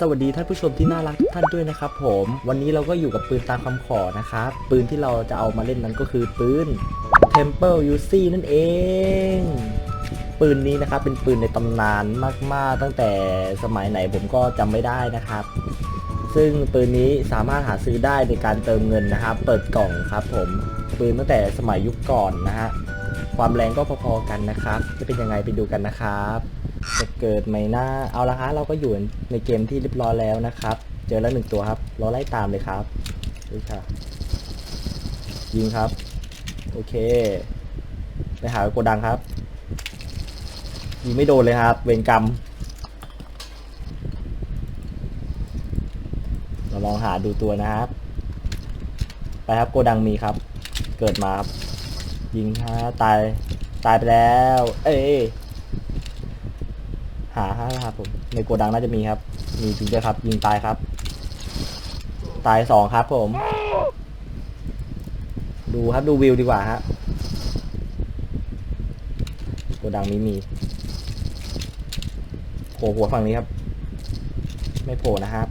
สวัสดีท่านผู้ชมที่น่ารักทุกท่านด้วยนะครับผม วันนี้เราก็อยู่กับปืนตามคำขอนะครับ ปืนที่เราจะเอามาเล่นนั้นก็คือปืน Temple UC นั่นเอง ปืนนี้นะครับเป็นปืนในตำนานมาก ๆ ตั้งแต่สมัยไหนผมก็จำไม่ได้นะครับ ซึ่งปืนนี้สามารถหาซื้อได้ในการเติมเงินนะครับ เปิดกล่องครับผม ปืนตั้งแต่สมัยยุคก่อนนะฮะ ความแรงก็พอๆกันนะครับ จะเป็นยังไงไปดูกันนะครับ จะเกิดไหมหน้าเอาละฮะเราก็อยู่ในเกมที่เรียบร้อยแล้วนะครับ เจอแล้วหนึ่งตัวครับเราไล่ตามเลยครับดูค่ะ ยิงครับ โอเค ไปหาโกดังครับ ยิงไม่โดนเลยครับ เวรกรรม เราลองหาดูตัวนะครับ ไปครับโกดังมีครับ เกิดมาครับ ยิงฮะตาย ตายไปแล้ว เอ้ย หาฮะครับผมในโกดังน่าจะมีครับ มีจริงด้วยครับ ยิงตายครับ ตายสองครับผม ดูครับดูวิวดีกว่าฮะโกดังนี้มีโผล่หัวฝั่งนี้ครับ ไม่โผล่นะครับ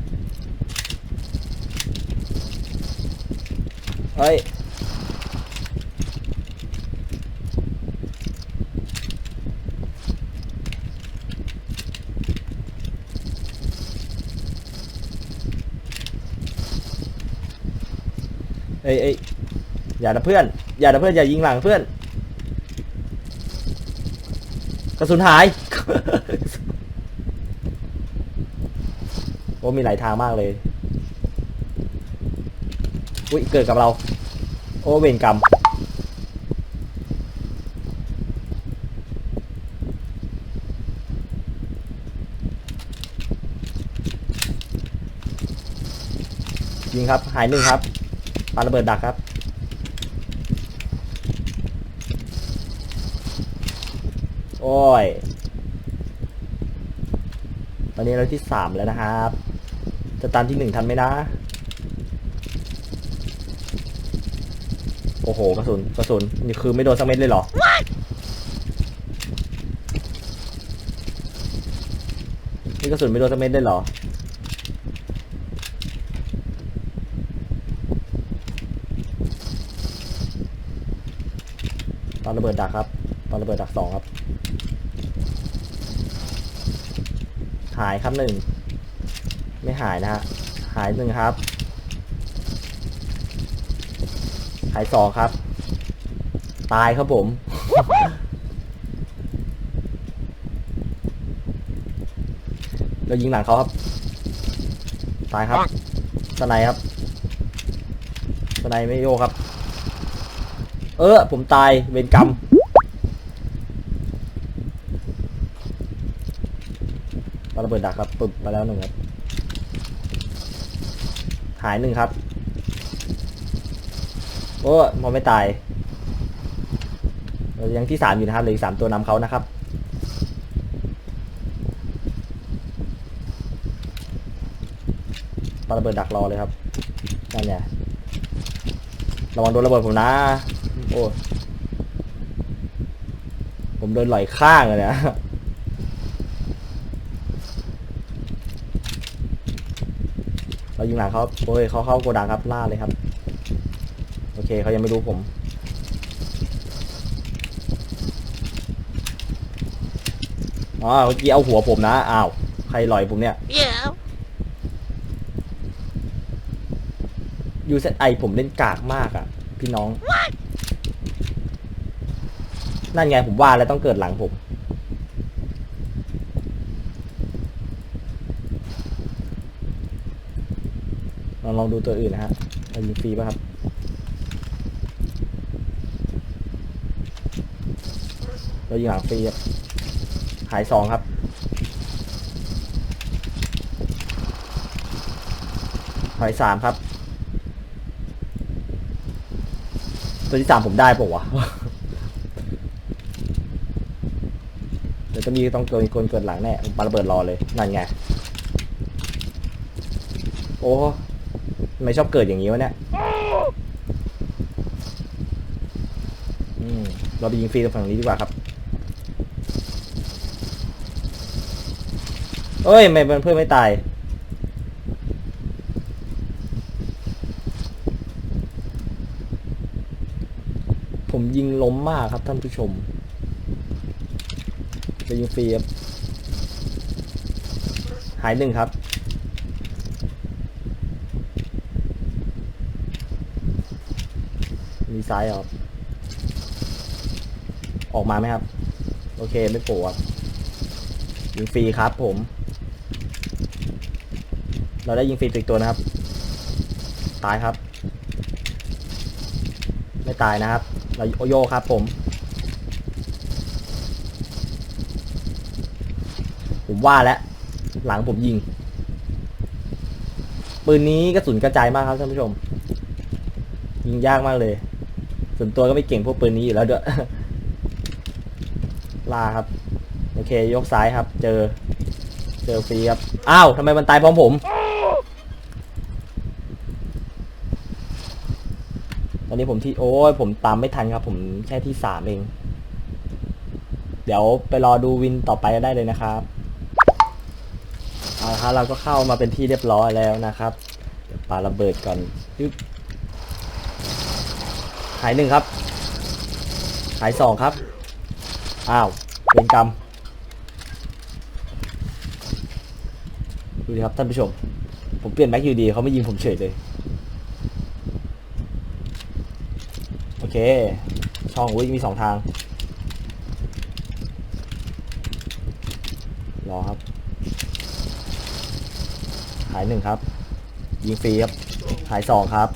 เฮ้ย เอ้ยเอ้ยอย่านะเพื่อน อย่านะเพื่อนอย่ายิงหลังเพื่อน กระสุนหาย โอ้มีหลายทางมากเลย อุ้ยเกิดกับเรา โอ้เวรกรรมยิงครับ หายหนึ่งครับ ปาระเบิดดักครับ โอ้ย ตอนนี้เราที่สามแล้วนะครับ จะตามที่หนึ่งทันไหมนะ โอ้โห กระสุน กระสุน นี่คือไม่โดนสักเม็ดเลยเหรอ นี่กระสุนไม่โดนสักเม็ดเลยเหรอ อนระเบิดดักครับ ตอนระเบิดดักสองครับ หายครับหนึ่ง ไม่หายนะฮะ หายหนึ่งครับ หายสองครับ ตายครับผม เรายิงหลังเขาครับ ตายครับสไนด์ครับสไนด์ไม่โยกครับ เออ ผมตายเวรกรรม ปาระเบิดดักครับปึ๊บไปแล้วหนึ่งครับ หายหนึ่งครับ โอ้มองไม่ตาย เรายังที่สามอยู่นะครับเหลืออีกสามตัวนำเขานะครับปาระเบิดดักรอเลยครับนั่นไงระวังโดนระเบิดผมนะ โอ้ผมโดนไหลข้างเลยเนี่ยเรายิงหลังเขาโอ้ยเขาเข้าโกดังครับล่าเลยครับ โอเคเขายังไม่รู้ผมอ๋อเมื่อกี้เอาหัวผมนะอ้าวใครลอยผมเนี่ย Yeah. ยูเซไอผมเล่นกากมากอะ่ะ พี่น้อง นั่นไงผมว่าแล้วต้องเกิดหลังผม ลองลองดูตัวอื่นนะฮะยิงฟรีป่ะครับ เรายิงหลังฟรีครับหายสองครับหายสามครับ ตัวที่สามผมได้ปะวะ จะมีต้องเกิดคนเกิดหลังแน่ปาระเบิดรอเลยนั่นไงโอ้ไม่ชอบเกิดอย่างนี้วะเนี่ยเราไปยิงฟรีตรงฝั่งนี้ดีกว่าครับเอ้ยไม่เป็นเพื่อนไม่ตายผมยิงล้มมากครับท่านผู้ชม จะยิงฟรีครับหายหนึ่งครับ มีซ้ายเหรอครับออกมาไหมครับ โอเคไม่โผล่ครับยิงฟรีครับผม เราได้ยิงฟรีอีกตัวนะครับ ตายครับ ไม่ตายนะครับ เราโอโยครับผม ผมว่าแล้วหลังผมยิง ปืนนี้กระสุนกระจายมากครับท่านผู้ชม ยิงยากมากเลย ส่วนตัวก็ไม่เก่งพวกปืนนี้อยู่แล้วด้วยลาครับ โอเค ยกซ้ายครับ เจอ เจอฟรีครับ อ้าวทำไมมันตายพร้อมผม ตอนนี้ผมที่ โอ้ยผมตามไม่ทันครับ ผมแค่ที่สามเอง เดี๋ยวไปรอดูวินต่อไปได้เลยนะครับ เอาละครับเราก็เข้ามาเป็นที่เรียบร้อยแล้วนะครับเดี๋ยวปาระเบิดก่อนยึบหายหนึ่งครับ หายสองครับ อ้าวเป็นกรรมดูดิครับท่านผู้ชม ผมเปลี่ยนแม็กยูดีเขาไม่ยิงผมเฉยเลย โอเค ช่องอุ้ยมีสองทาง รอครับายหนึ่งครับ ยิงฟรีครับ หายสองครับ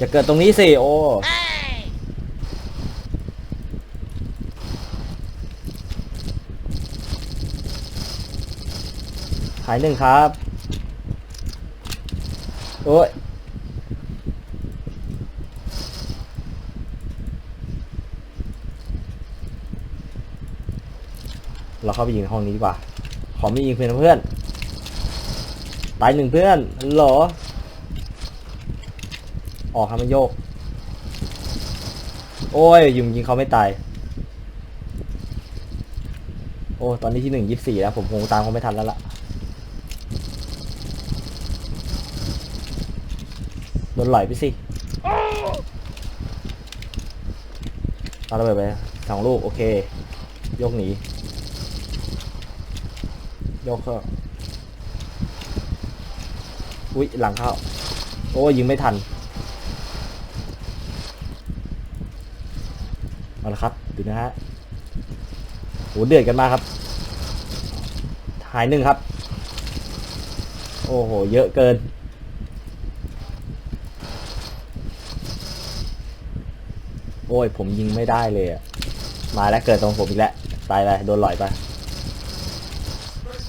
จะเกิดตรงนี้สิโอหายหนึ่งครับ โอ้ย เราเข้าไปยิงในห้องนี้ดีกว่า ขอไม่ยิงเพื่อนเพื่อน ตายหนึ่งเพื่อนโหรอ ออกครับมันโยก โอ้ยยิงยิงเขาไม่ตาย โอ้ตอนนี้ที่หนึ่งยี่สี่แล้ว ผมคงตามเขาไม่ทันแล้วล่ะโดนไหลไปสิตาระเบิดไปสองลูก โอเค ยกหนี ยกเข้าอุ้ยหลังเข้า โอ้ยยิงไม่ทัน เอาละครับดูนะฮะโหเดือดกันมากครับ หายหนึ่งครับ โอ้โห เยอะเกินโอ้ยผมยิงไม่ได้เลยอะมาแล้วเกิดตรงผมอีกแล้ว ตายไปโดนหลอยไป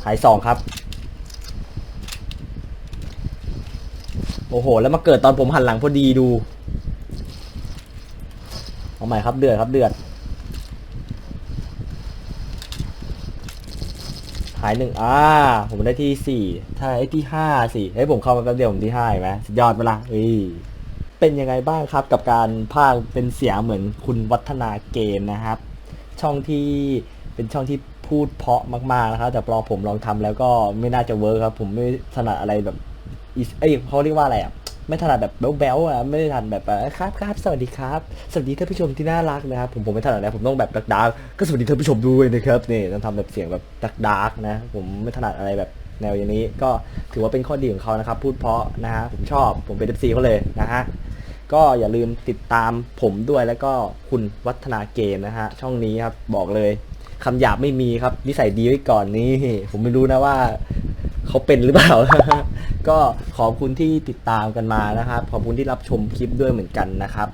ายสองครับ โอ้โห แล้วมาเกิดตอนผมหันหลังพอดีดู เอาใหม่ครับเดือดครับเดือด หายหนึ่งอ่า ผมได้ที่สี่ถ้าไอ้ที่ห้าสิเฮ้ยผมเข้ามาแป๊บเดียวผมที่ห้าเห็นไหมสุดยอดเวลาเฮ้ยเป็นยังไงบ้างครับกับการพากเป็นเสียงเหมือนคุณวัฒนาเกมนะครับ ช่องที่เป็นช่องที่ พูดเพราะมากๆนะครับ แต่พอผมลองทำแล้วก็ไม่น่าจะเวิร์คครับ ผมไม่ถนัดอะไรแบบเอ้ยเขาเรียกว่าอะไรอะไม่ถนัดแบบแบ๊วๆอะไม่ได้ถนัดแบบครับครับสวัสดีครับ สวัสดีท่านผู้ชมที่น่ารักนะครับผมผมไม่ถนัดนะผมต้องแบบดักดาร์กก็สวัสดีท่านผู้ชมด้วยนะครับนี่ต้องทำแบบเสียงแบบดักดาร์กนะ ผมไม่ถนัดอะไรแบบแนวอย่างนี้ก็ถือว่าเป็นข้อดีของเขานะครับ พูดเพราะนะฮะผมชอบผมเป็นเอฟซีเขาเลยนะฮะก็อย่าลืมติดตามผมด้วยแล้วก็คุณวัฒนาเกมนะฮะช่องนี้ครับบอกเลย คำหยาบไม่มีครับ นิสัยดีไว้ก่อนนี่ผมไม่รู้นะว่าเขาเป็นหรือเปล่า ก็ขอบคุณที่ติดตามกันมานะครับ ขอบคุณที่รับชมคลิปด้วยเหมือนกันนะครับ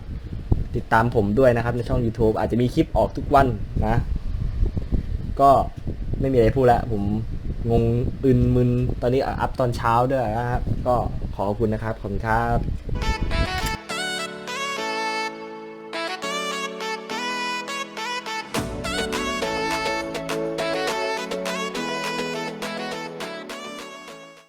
ติดตามผมด้วยนะครับ ในช่อง YouTube อาจจะมีคลิปออกทุกวันนะ ก็ไม่มีอะไรพูดแล้วผมงงอึนมึนตอนนี้อัพตอนเช้าด้วยนะครับ ก็ขอบคุณนะครับ ขอบคุณครับ